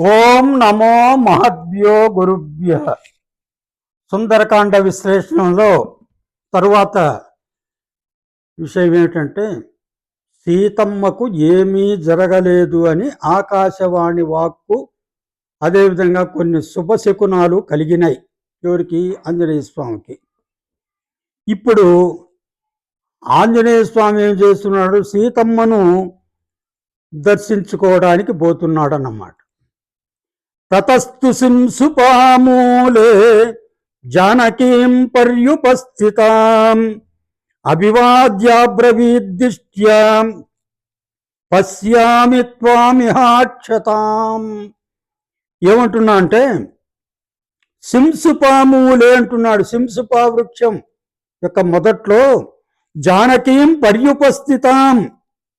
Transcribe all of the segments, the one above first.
ఓం నమో మహద్భ్యో గురుభ్య. సుందరకాండ విశ్లేషణలో తరువాత విషయం ఏమిటంటే సీతమ్మకు ఏమీ జరగలేదు అని ఆకాశవాణి వాక్కు అదేవిధంగా కొన్ని శుభశకునాలు కలిగినాయి. ఎవరికి? ఆంజనేయ స్వామికి. ఇప్పుడు ఆంజనేయ స్వామి ఏం చేస్తున్నాడు? సీతమ్మను దర్శించుకోవడానికి పోతున్నాడు తతస్తు సింసుపామూలే జానకీం పర్యుపస్థితాం అభివాద్యాబ్రవీద్దిష్ట్యాం పశ్యామి త్వామిహాక్షతాం ఏమంటున్నా అంటే సింసుపామూలే అంటున్నాడు సింసుపా వృక్షం యొక్క మొదట్లో జానకీం పర్యుపస్థితాం.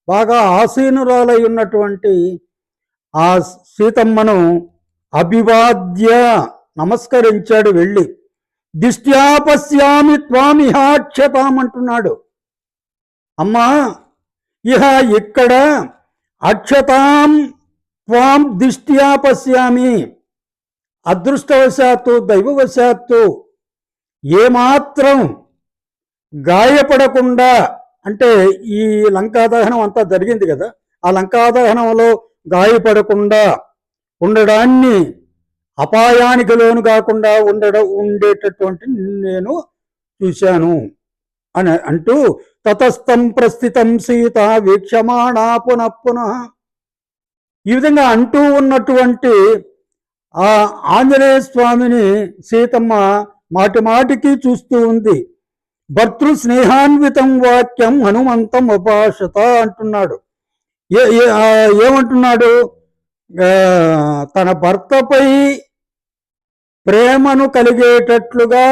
బాగా ఆసీనురాలై ఉన్నటువంటి ఆ సీతమ్మను అభివాద్య నమస్కరించాడు వెళ్ళి. దిష్ట్యాపశ్యామి త్వామిహాక్షతాం అంటున్నాడు అమ్మా ఇహ ఇక్కడ అక్షతాం త్వాం దిష్ట్యాపశ్యామి. అదృష్టవశాత్తు దైవవశాత్తు ఏమాత్రం గాయపడకుండా అంటే ఈ లంకాదహనం అంతా జరిగింది కదా ఆ లంకాదహనంలో గాయపడకుండా ఉండడాన్ని అపాయానికి లోను కాకుండా ఉండడం ఉండేటటువంటి నేను చూశాను. అని అంటూ తతస్థం ప్రస్థితం సీత వీక్షమాణా పునః పునః. ఈ విధంగా అంటూ ఉన్నటువంటి ఆ ఆంజనేయ స్వామిని సీతమ్మ మాటి మాటికి చూస్తూ ఉంది. భర్తృ స్నేహాన్వితం వాక్యం హనుమంతం ఉపాసత అంటున్నాడు. ఏ ఏ- ఏమంటున్నాడు? తన భర్తపై ప్రేమను కలిగేటట్లుగా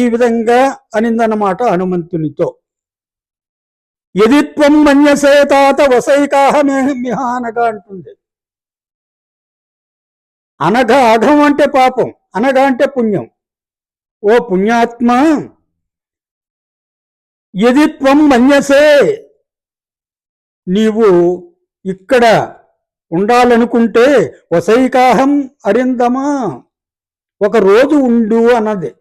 ఈ విధంగా అనిందన్నమాట హనుమంతునితో. ఎదిత్వం మన్యసే తాత వసైకాహ మిహానగా అంటుంది అనగా అఘం అంటే పాపం అనగా అంటే పుణ్యం. ఓ పుణ్యాత్మ ఎది త్వం మన్యసే నీవు ఇక్కడ ఉండాలనుకుంటే వసైకాహం అరిందమా? ఒక రోజు ఉండు అన్నది.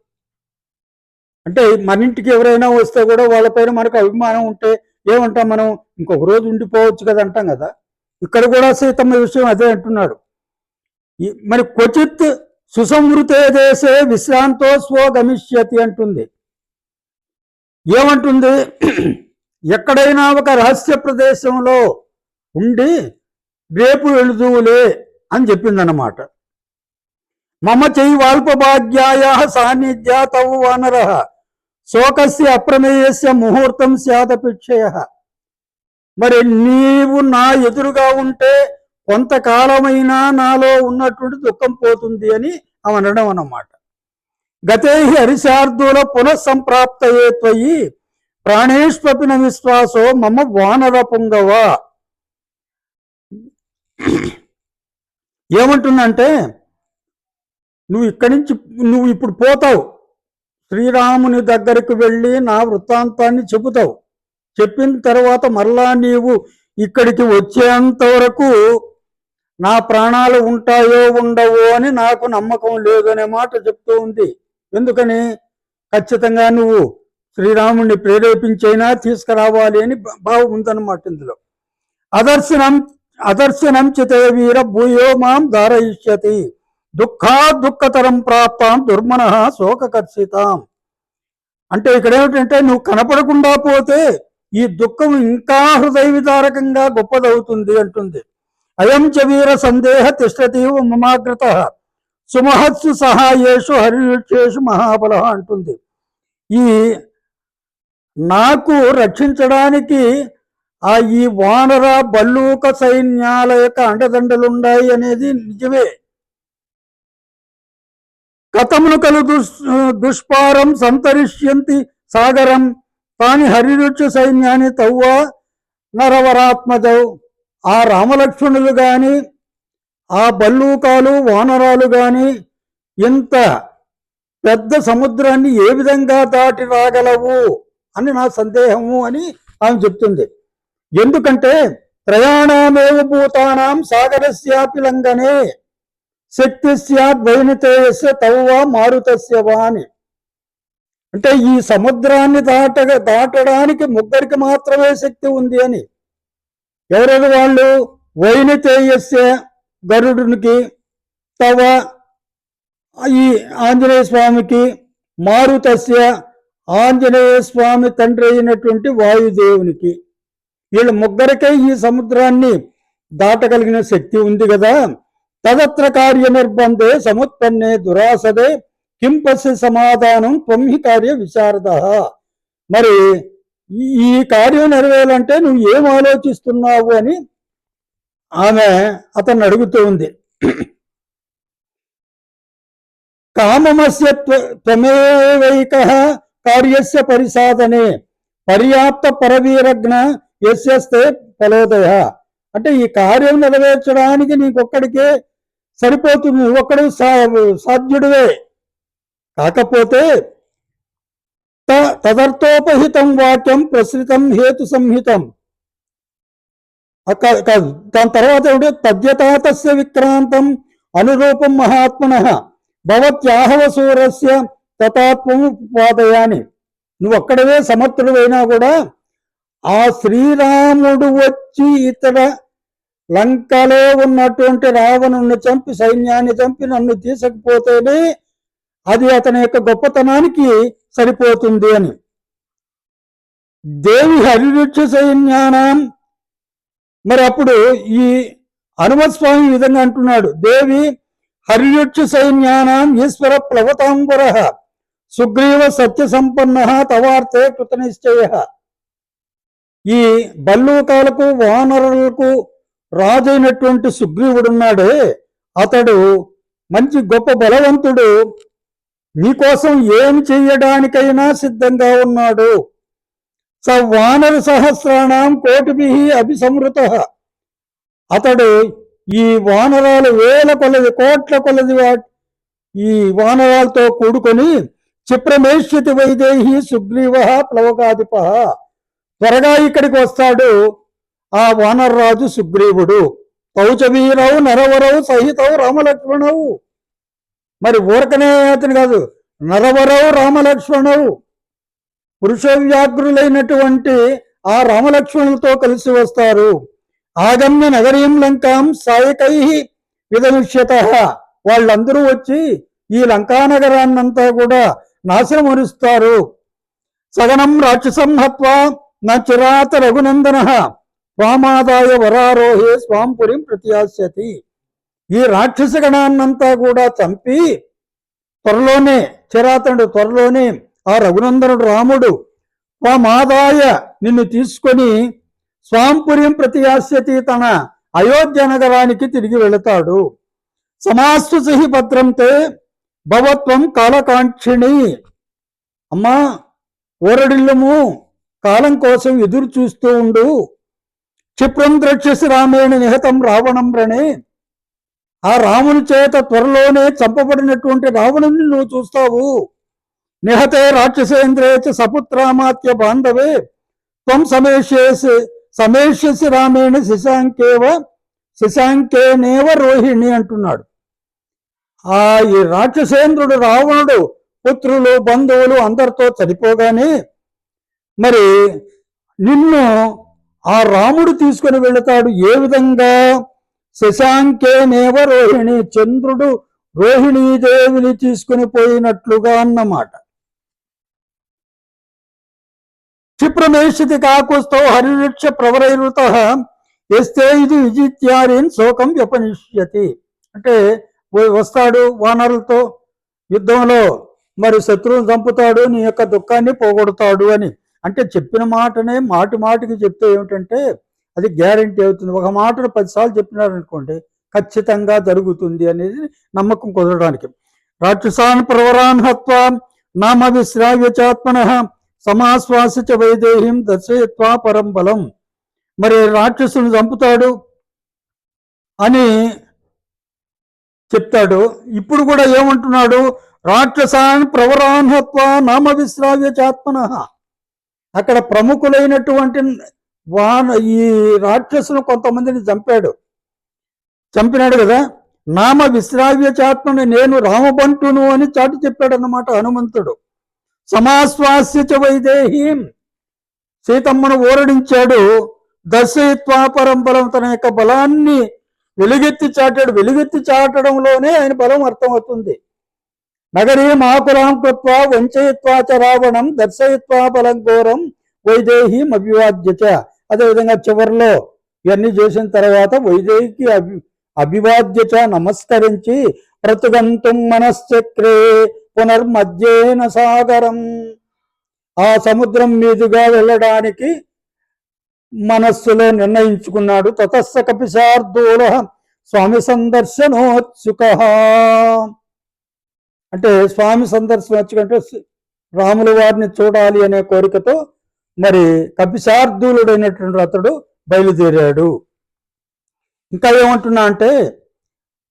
అంటే మన ఇంటికి ఎవరైనా వస్తే కూడా వాళ్ళపైన మనకు అభిమానం ఉంటే ఏమంటాం మనం? ఇంకొక రోజు ఉండిపోవచ్చు కదా అంటాం కదా. ఇక్కడ కూడా సీతమ్మ విషయం అదే అంటున్నాడు. ఈ- మరి క్వచిత్ సుసంవృతే దేశే విశ్రాంతో స్వగమిష్యతి అంటుంది. ఏమంటుంది? ఎక్కడైనా ఒక రహస్య ప్రదేశంలో ఉండి రేపు వెళుదువులే అని చెప్పిందన్నమాట. మమ చెయ్యి వాల్పభాగ్యాయ సాన్నిధ్య తవు వానర. శోకస్య అప్రమేయస్య ముహూర్తం శాతపిక్షయ మరి నీవు నా ఎదురుగా ఉంటే కొంతకాలమైనా నాలో ఉన్నటువంటి దుఃఖం పోతుంది అని ఆమె అనడం అన్నమాట. గతే హరిశార్థుల పునఃసంప్రాప్తయే త్వయి ప్రాణేష్వపిన విశ్వాసో మమ వానర పుంగవ. ఏమంటుందంటే నువ్వు ఇక్కడి నుంచి నువ్వు ఇప్పుడు పోతావు. శ్రీరాముని దగ్గరికి వెళ్ళి నా వృత్తాంతాన్ని చెబుతావు. చెప్పిన తర్వాత మరలా నీవు ఇక్కడికి వచ్చేంత వరకు నా ప్రాణాలు ఉంటాయో ఉండవో అని నాకు నమ్మకం లేదు అనే మాట చెప్తూ ఉంది. ఎందుకని? ఖచ్చితంగా నువ్వు శ్రీరాముడిని ప్రేరేపించైనా తీసుకురావాలి అని భా- భావం ఉందన్నమాట ఇందులో. అదర్శనం అదర్శనం చితే వీర భూయో మాం ధారయిష్యతి. దుఃఖా దుఃఖతరం ప్రాప్తాం దుర్మన శోకకర్షితాం. అంటే ఇక్కడ ఏమిటంటే నువ్వు కనపడకుండా పోతే ఈ దుఃఖం ఇంకా హృదయ విదారకంగా గొప్పదవుతుంది అంటుంది. అయం చ వీర సందేహ తిష్టతీవ మమాగ్రత. సుమహత్సు సహాయేషు హరిచేషు మహాబల అంటుంది. ఈ నాకు రక్షించడానికి ఆ ఈ వానర బల్లూక సైన్యాల యొక్క అండదండలున్నాయి అనేది నిజమే. కథమును కలు దుష్ దుష్పారం సంతరిష్యంతి సాగరం తాని హరిరుచు సైన్యాన్ని తవ్వ నరవరాత్మజౌ. ఆ రామలక్ష్మణులు గాని ఆ బల్లూకాలు వానరాలు గాని ఇంత పెద్ద సముద్రాన్ని ఏ విధంగా దాటి రాగలవు అని నా సందేహము అని ఆమె చెప్తుంది. ఎందుకంటే త్రయాణమేవ భూతానాం సాగరస్యాపి లంఘనే శక్తిస్యాద్వైనతేయస్య తవ్వా మారుతస్య వాణి అని అంటే ఈ సముద్రాన్ని దాటగా దాటడానికి ముగ్గురికి మాత్రమే శక్తి ఉంది అని. ఎవరెవరు వాళ్ళు? వైనతేయస్య గరుడునికి తవ ఈ ఆంజనేయ స్వామికి మారుతస్య ఆంజనేయ స్వామి తండ్రి అయినటువంటి వాయుదేవునికి. వీళ్ళు ముగ్గురికే ఈ సముద్రాన్ని దాటగలిగిన శక్తి ఉంది కదా. తదత్ర కార్య నిర్బంధే సముత్పన్నే దురాసదే. కింపసి సమాధానం త్వమ్హి కార్య విశారద. మరి ఈ- ఈ కార్యం నెరవేయాలంటే నువ్వు ఏం ఆలోచిస్తున్నావు అని ఆమె అతన్ని అడుగుతూ ఉంది. కామమస్య త్వమేవైక కార్యస్య పరిసాధనే. పర్యాప్త పరవీరజ్ఞ యశ్యస్తే ఫలోదయ. అంటే ఈ కార్యం నెరవేర్చడానికి నీకొక్కడికే సరిపోతుంది. ఒక్కడు సాధ్యుడివే. కాకపోతే త- తదర్థోపహితం వాక్యం ప్రసృతం హేతు సంహితం. కాదు దాని తర్వాత ఏమిటి? తద్యతాతస్య విక్రాంతం అనురూపం మహాత్మన భవత్యాహవ సూరస్య తతాత్మము పాదయాని నువ్వు ఒక్కడవే సమర్థుడువైనా కూడా ఆ శ్రీరాముడు వచ్చి ఇతర లంకలో ఉన్నటువంటి రావణుణ్ణి చంపి సైన్యాన్ని చంపి నన్ను తీసుకుపోతేనే అది అతని యొక్క గొప్పతనానికి సరిపోతుంది అని. దేవి హరివృక్ష సైన్యానం. మరి అప్పుడు ఈ హనుమస్వామి ఈ విధంగా అంటున్నాడు దేవి హరివృక్ష సైన్యానం ఈశ్వర ప్లవతాంబుర సుగ్రీవ సత్య సంపన్న తవార్తే కృతనిశ్చయ. ఈ బల్లూకాలకు వానరులకు రాజైనటువంటి సుగ్రీవుడున్నాడే అతడు మంచి గొప్ప బలవంతుడు. నీకోసం ఏం చెయ్యడానికైనా సిద్ధంగా ఉన్నాడు. స వానర సహస్రాణం కోటిభి అభిసమృత. అతడు ఈ వానరాలు వేల కొలది కోట్ల కొలది వా- ఈ వానరాలతో కూడుకొని చిప్రమేష్యతి వైదేహి సుగ్రీవ ప్లవకాధిప. త్వరగా ఇక్కడికి వస్తాడు. ఆ వానర్రాజు సుగ్రీవుడు కౌచవీరవు నరవరవు సహితవు రామలక్ష్మణవు. మరి ఊరకనే అతను కాదు నరవరవు రామలక్ష్మణవు. పురుష వ్యాఘ్రులైనటువంటి ఆ రామలక్ష్మణులతో కలిసి వస్తారు. ఆగమ్య నగరీం లంకాం సాయకై విధనుష్యత వాళ్ళందరూ వచ్చి ఈ లంకా నగరాన్నంతా కూడా నాశనమరుస్తారు. సగనం రాక్షసం హత్వా నచిరాత చిరాత రఘునందన స్వామాదాయ వరారోహే స్వాంపురిం ప్రత్యాస్యతి ఈ రాక్షస గణాన్నంతా కూడా చంపి త్వరలోనే చిరాతనుడు త్వరలోనే ఆ రఘునందనుడు రాముడు స్వామాదాయ నిన్ను తీసుకొని స్వాంపుర్యం ప్రతియాస్యతి తన అయోధ్య నగరానికి తిరిగి వెళతాడు. సమాస్తు సహి భద్రంతే భవత్వం కాలకాంక్షిణి అమ్మా ఓరడిల్లము కాలం కోసం ఎదురు చూస్తూ ఉండు. క్షిప్రం ద్రక్షసి రామేణ నిహతం రావణం రణే ఆ రాముని చేత త్వరలోనే చంపబడినటువంటి రావణుని నువ్వు చూస్తావు. నిహతే రాక్షసేంద్రే చ సపుత్రామాత్య బాంధవే. త్వం సమేషేసి సమేషసి రామేణ శశాంకేవ శశాంకేనేవ రోహిణి అంటున్నాడు. ఆ ఈ రాక్షసేంద్రుడు రావణుడు పుత్రులు బంధువులు అందరితో చనిపోగానే మరి నిన్ను ఆ రాముడు తీసుకొని వెళతాడు ఏ విధంగా? శశాంకేనేవ రోహిణి చంద్రుడు రోహిణీదేవిని తీసుకుని పోయినట్లుగా అన్నమాట. క్షిప్రమేషితి కాకుస్తో హరివృక్ష ప్రవరైరుత ఎస్తే ఇది విజిత్యారిన్ శోకం వ్యపనిష్యతి. అంటే వస్తాడు వానరులతో యుద్ధంలో మరి శత్రువుని చంపుతాడు నీ యొక్క దుఃఖాన్ని పోగొడతాడు అని. అంటే చెప్పిన మాటనే మాటి మాటికి చెప్తే ఏమిటంటే అది గ్యారంటీ అవుతుంది. ఒక మాటను పదిసార్లు చెప్పినారనుకోండి ఖచ్చితంగా జరుగుతుంది అనేది నమ్మకం కుదరడానికి. రాక్షసాన్ ప్రవరాన్ హత్వా నామ విశ్రావ్యచాత్మన సమాశ్వాస వైదేహిం దర్శయత్వా పరం బలం. మరి రాక్షసుని చంపుతాడు అని చెప్తాడు. ఇప్పుడు కూడా ఏమంటున్నాడు? రాక్షసాన్ ప్రవరాన్ హత్వా నామ విశ్రావ్యచాత్మన అక్కడ ప్రముఖులైనటువంటి వాన ఈ రాక్షసులు కొంతమందిని చంపాడు. చంపినాడు కదా? నామ విశ్రావ్య చాత్మని నేను రామబంటును అని చాటి చెప్పాడన్నమాట హనుమంతుడు. సమాశ్వాస్యచ వైదేహీం. సీతమ్మను ఓరడించాడు. దర్శయిత్వా పరంబలం తన యొక్క బలాన్ని వెలుగెత్తి చాటాడు. వెలుగెత్తి చాటడంలోనే ఆయన బలం అర్థమవుతుంది. నగరీ మాకులాం కృత్వా వంచయిత్వా చ రావణం దర్శయిత్వా బలం ఘోరం వైదేహి అభివాద్య అదేవిధంగా చివరిలో ఇవన్నీ చేసిన తర్వాత వైదేహికి అభి అభివాద్య నమస్కరించి ప్రతుగంతుం మనశ్చక్రే పునర్మధ్యేన సాగరం. ఆ సముద్రం మీదుగా వెళ్ళడానికి మనస్సులో నిర్ణయించుకున్నాడు తతస్స కపిశార్దూల స్వామి సందర్శనోత్సుక. అంటే స్వామి సందర్శనోత్సుకంటే రాముల వారిని చూడాలి అనే కోరికతో మరి కపిశార్దూలుడైనటువంటి అతడు బయలుదేరాడు. ఇంకా ఏమంటున్నా అంటే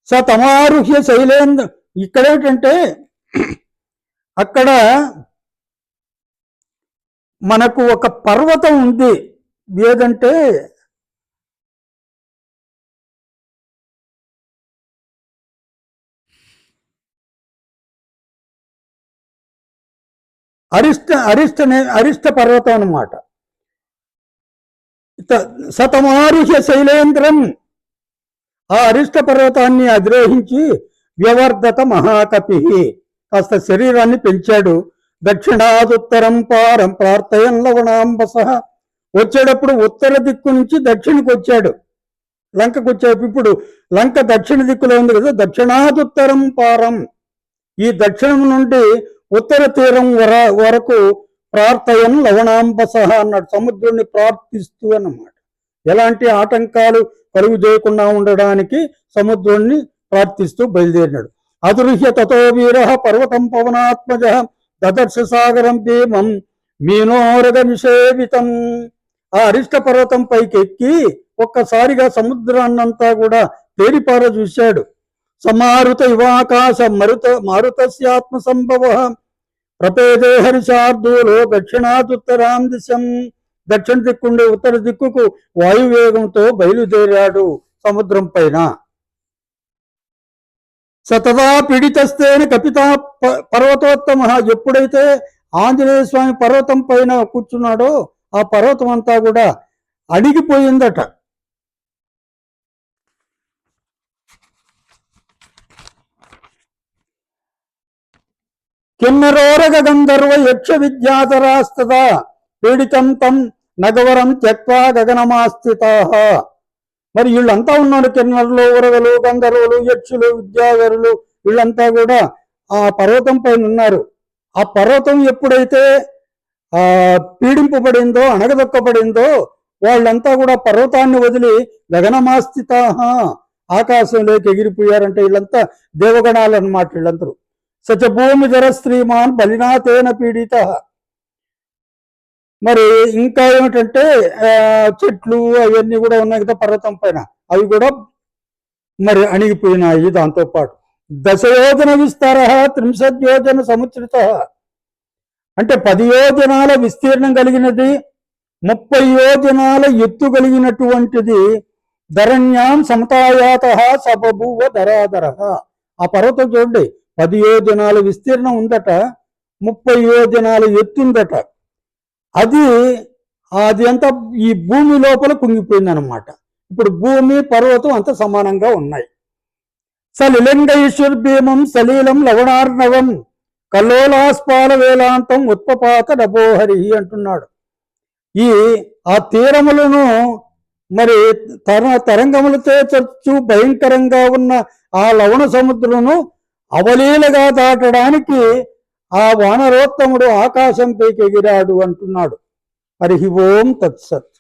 స తమారుహ్య శైలేంద్ర ఇక్కడేంటంటే అక్కడ మనకు ఒక పర్వతం ఉంది. ఏదంటే అరిష్ట అరిష్ట అరిష్ట పర్వతం అన్నమాట. ఇత- శైలేంద్రం. ఆ అరిష్ట పర్వతాన్ని అధిరోహించి వ్యవర్ధత మహాకపి. కాస్త శరీరాన్ని పెంచాడు. దక్షిణాదుత్తరం పారం ప్రార్థయం లవణాంబస వచ్చేటప్పుడు ఉత్తర దిక్కు నుంచి దక్షిణకు వచ్చాడు. లంకకు వచ్చేటప్పుడు ఇప్పుడు లంక దక్షిణ దిక్కులో ఉంది కదా. దక్షిణాదుత్తరం పారం. ఈ దక్షిణం నుండి ఉత్తర తీరం వర వరకు ప్రార్థయం లవణాంబస అన్నాడు. సముద్రుణ్ణి ప్రార్థిస్తూ అన్నమాట. ఎలాంటి ఆటంకాలు కలుగు చేయకుండా ఉండడానికి సముద్రుణ్ణి ప్రార్థిస్తూ బయలుదేరినాడు. అదృహ్య తతో వీర పర్వతం పవనాత్మజ దదర్శ సాగరం భీమం మీనోరగ నిషేవితం. ఆ అరిష్ట పర్వతం పైకి ఎక్కి ఒక్కసారిగా సముద్రాన్నంతా కూడా తేరిపార చూశాడు. సమారుత ఇవాకాశ మరుత మారుతస్యాత్మ సంభవ ప్రపేదే హరిశార్దూలో దక్షిణాదుత్తరాం దిశం. దక్షిణ దిక్కుండే ఉత్తర దిక్కుకు వాయువేగంతో బయలుదేరాడు సముద్రం పైన. సతదా పీడితస్తేన కపిత ప- పర్వతోత్తమ. ఎప్పుడైతే ఆంజనేయ స్వామి పర్వతం పైన కూర్చున్నాడో ఆ పర్వతం అంతా కూడా అణిగిపోయిందట. కిన్నరోరగ గంధర్వ యక్ష విద్యాధరాస్తదా పీడితం తం నగవరం త్యక్వా గగనమాస్థితా. మరి వీళ్ళంతా ఉన్నారు కిన్నరులు ఉరగలు గంధర్వులు యక్షులు విద్యాధరులు వీళ్ళంతా కూడా ఆ పర్వతం పైన ఉన్నారు. ఆ పర్వతం ఎప్పుడైతే ఆ పీడింపబడిందో అణగదొక్కబడిందో వాళ్ళంతా కూడా పర్వతాన్ని వదిలి గగనమాస్థిత ఆకాశంలోకి ఎగిరిపోయారంటే వీళ్ళంతా దేవగణాలు అనమాట వీళ్ళందరూ. సచభూమిధర శ్రీమాన్ బలినాథేన పీడిత. మరి ఇంకా ఏమిటంటే ఆ, చెట్లు అవన్నీ కూడా ఉన్నాయి కదా పర్వతం పైన. అవి కూడా మరి అణిగిపోయినాయి దాంతో పాటు. దశయోజన విస్తార త్రింశద్యోజన సముచిత అంటే పది యోజనాల విస్తీర్ణం కలిగినది ముప్పై యోజనాల ఎత్తు కలిగినటువంటిది ధరణ్యాం సమతాయాత సబభూవ ధరాధర. ఆ పర్వతం చూడండి పది యోజనాల విస్తీర్ణం ఉందట ముప్పై యోజనాల ఎత్తుందట. అది అది అంతా ఈ భూమి లోపల కుంగిపోయిందనమాట ఇప్పుడు భూమి పర్వతం అంత సమానంగా ఉన్నాయి. సలిలింగైశ్వర్ భీమం సలీలం లవణార్ణవం కల్లోలాస్పాల వేలాంతం ఉత్పపాత డబోహరి అంటున్నాడు. ఈ ఆ తీరములను మరి తర తరంగములతో చచ్చు భయంకరంగా ఉన్న ఆ లవణ సముద్రమును అవలీలగా దాటడానికి ఆ వానరోత్తముడు ఆకాశంపైకి ఎగిరాడు అంటున్నాడు. హరి ఓం తత్సత్.